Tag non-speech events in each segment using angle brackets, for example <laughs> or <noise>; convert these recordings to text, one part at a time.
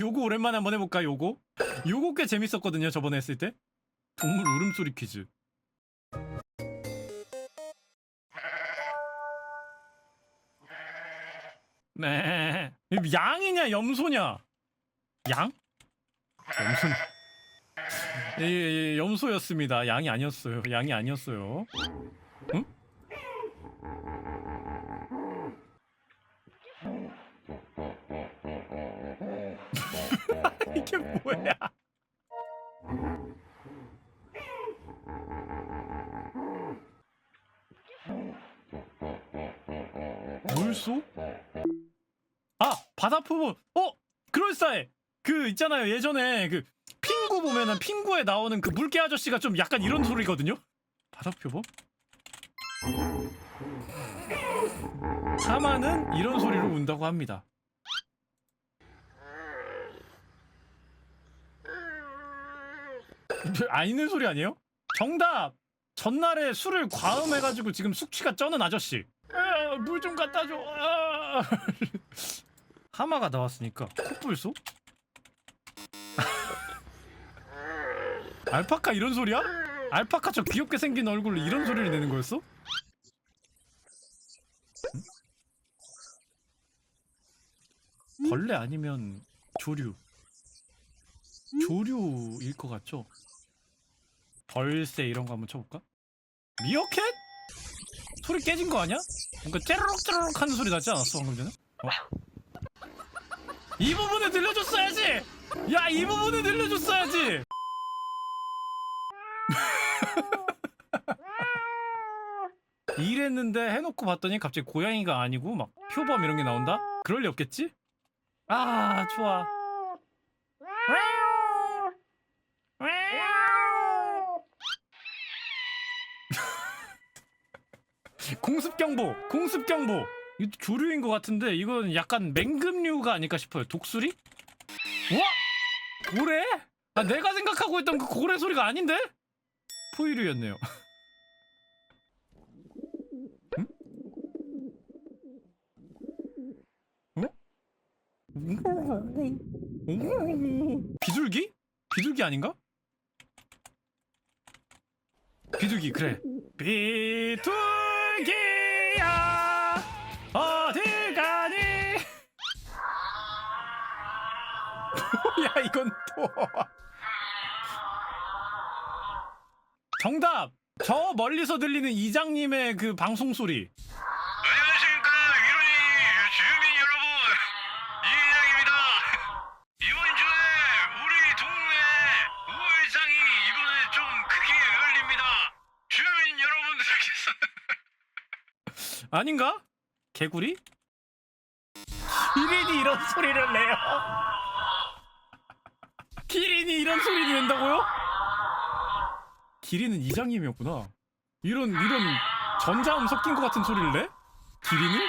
요거 오랜만에 한번 해볼까 요거? 요거 꽤 재밌었거든요 저번에 했을 때. 동물 울음소리 퀴즈. 네. 양이냐 염소냐? 양? 염소. 예, 예, 예, 염소였습니다. 양이 아니었어요. 양이 아니었어요. 응? 이게 뭐야 물소? 아 바다 표본 어 그럴싸해 그 있잖아요 예전에 그 핑구 보면은 핑구에 나오는 그 물개 아저씨가 좀 약간 이런 소리거든요 바다 표본 하마는 이런 소리로 운다고 합니다 아 있는 소리 아니에요? 정답 전날에 술을 과음해가지고 지금 숙취가 쩌는 아저씨 물 좀 갖다 줘 아. <laughs> 하마가 나왔으니까 콧불소? <laughs> 알파카 이런 소리야? 알파카 저 귀엽게 생긴 얼굴로 이런 소리를 내는 거였어? 응? 벌레 아니면 조류 조류일 것 같죠? 벌새 이런 거 한번 쳐볼까? 미어캣? 소리 깨진 거 아니야? 뭔가 째르륵 째르륵 하는 소리 나지 않았어 방금 전에? 어? 이 부분에 들려줬어야지! 야 이 부분에 들려줬어야지! <laughs> 이랬는데 해놓고 봤더니 갑자기 고양이가 아니고 막 표범 이런 게 나온다? 그럴 리 없겠지? 아 좋아 <laughs> 공습 경보, 공습 경보. 이 조류인 것 같은데 이건 약간 맹금류가 아닐까 싶어요. 독수리? 와, 고래? 아 내가 생각하고 있던 그 고래 소리가 아닌데? 포유류였네요. <laughs> 비둘기? 비둘기 아닌가? 비둘기 그래. 비둘기야 어딜 가니? 뭐야 이건 또 정답 저 멀리서 들리는 이장님의 그 방송 소리 아닌가? 개구리? 기린이 이런 소리를 내요 기린이 이런 소리를 낸다고요? 기린은 이장님이었구나 이런 이런 전자음 섞인 것 같은 소리를 내? 기린이? <laughs>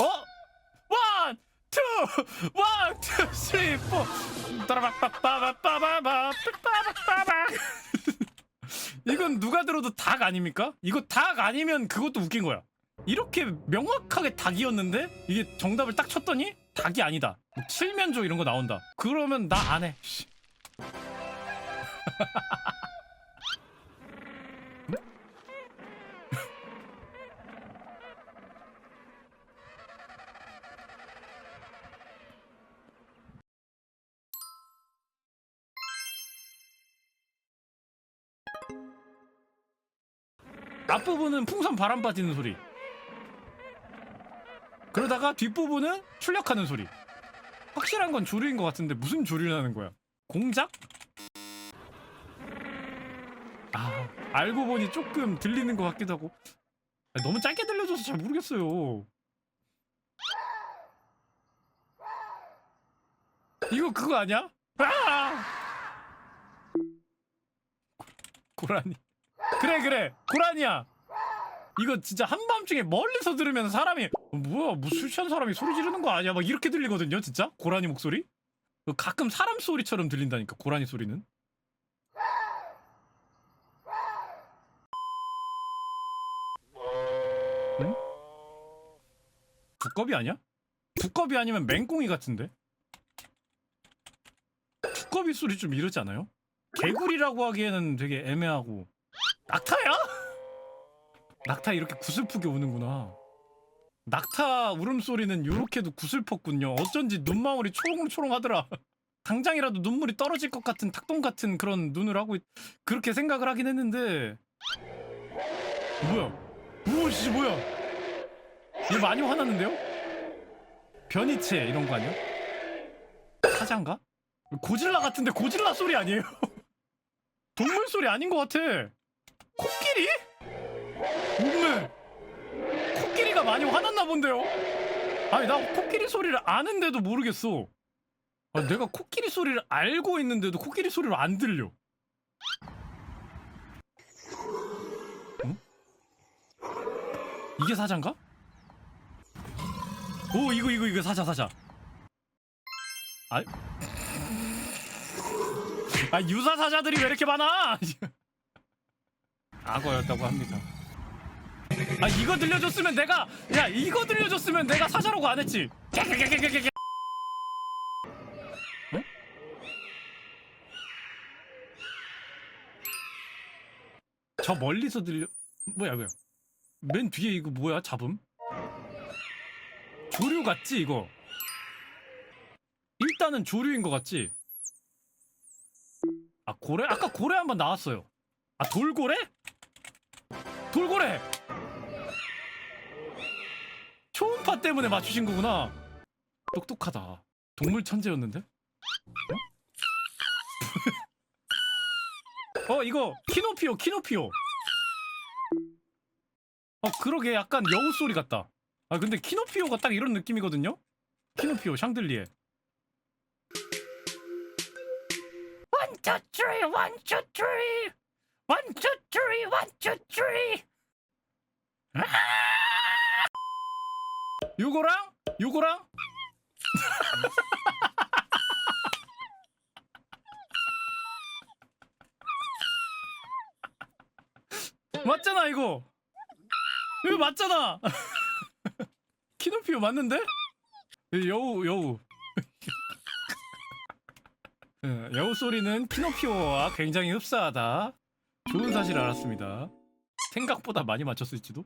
어? 원, 투, 원, 투, 쓰리, 포. 따라박박빠바빠바바 빠바빠바. 이건 누가 들어도 닭 아닙니까? 이거 닭 아니면 그것도 웃긴 거야. 이렇게 명확하게 닭이었는데 이게 정답을 딱 쳤더니 닭이 아니다. 뭐 칠면조 이런 거 나온다. 그러면 나 안 해. <laughs> 앞부분은 풍선 바람 빠지는 소리. 그러다가 뒷부분은 출력하는 소리. 확실한 건 조류인 것 같은데 무슨 조류라는 거야? 공작? 아, 알고 보니 조금 들리는 것 같기도 하고. 아, 너무 짧게 들려줘서 잘 모르겠어요. 이거 그거 아니야? 아! 고라니. 그래 그래 고라니야 이거 진짜 한밤중에 멀리서 들으면 사람이 어, 뭐야 뭐술 취한 사람이 소리 지르는 거 아니야 막 이렇게 들리거든요 진짜 고라니 목소리 그 가끔 사람 소리처럼 들린다니까 고라니 소리는 응? 두꺼비 아니야? 두꺼비 아니면 맹꽁이 같은데? 두꺼비 소리 좀 이러지 않아요? 개구리라고 하기에는 되게 애매하고 낙타야? 낙타 이렇게 구슬프게 우는구나 낙타 울음소리는 요렇게도 구슬펐군요 어쩐지 눈망울이 초롱초롱하더라 당장이라도 눈물이 떨어질 것 같은 닭똥 같은 그런 눈을 하고 있... 그렇게 생각을 하긴 했는데 뭐야 진짜 뭐야 얘 많이 화났는데요? 변이체 이런 거 아니야? 사자인가? 고질라 같은데 고질라 소리 아니에요? <laughs> 동물 소리 아닌 것 같아 코끼리? 음메 코끼리가 많이 화났나 본데요? 아니 나 코끼리 소리를 아는데도 모르겠어 아, 내가 코끼리 소리를 알고 있는데도 코끼리 소리를 안 들려 응? 이게 사자인가? 오 이거 이거 이거 사자 사자 아, 아 유사 사자들이 왜 이렇게 많아? 악어였다고 합니다. 아 이거 들려줬으면 내가 야 이거 들려줬으면 내가 사자라고 안 했지. 저 멀리서 들려 뭐야 뭐야 맨 뒤에 이거 뭐야 잡음? 조류 같지 이거? 일단은 조류인 것 같지? 아 고래? 아까 고래 한번 나왔어요. 아 돌고래? 돌고래! 초음파 때문에 맞추신 거구나. 똑똑하다. 동물 천재였는데? 어? 어 이거 키노피오 키노피오. 어 그러게 약간 여우 소리 같다. 아 근데 키노피오가 딱 이런 느낌이거든요. 키노피오 샹들리에. One, two, three. One, two, three, one, two, three. 아! 요거랑 요거랑 <laughs> 맞잖아 이거 이거 맞잖아 <laughs> 키노피오 맞는데 여우 여우 <laughs> 예, 여우 소리는 피노피오와 굉장히 흡사하다. 좋은 사실 알았습니다. 생각보다 많이 맞췄을지도.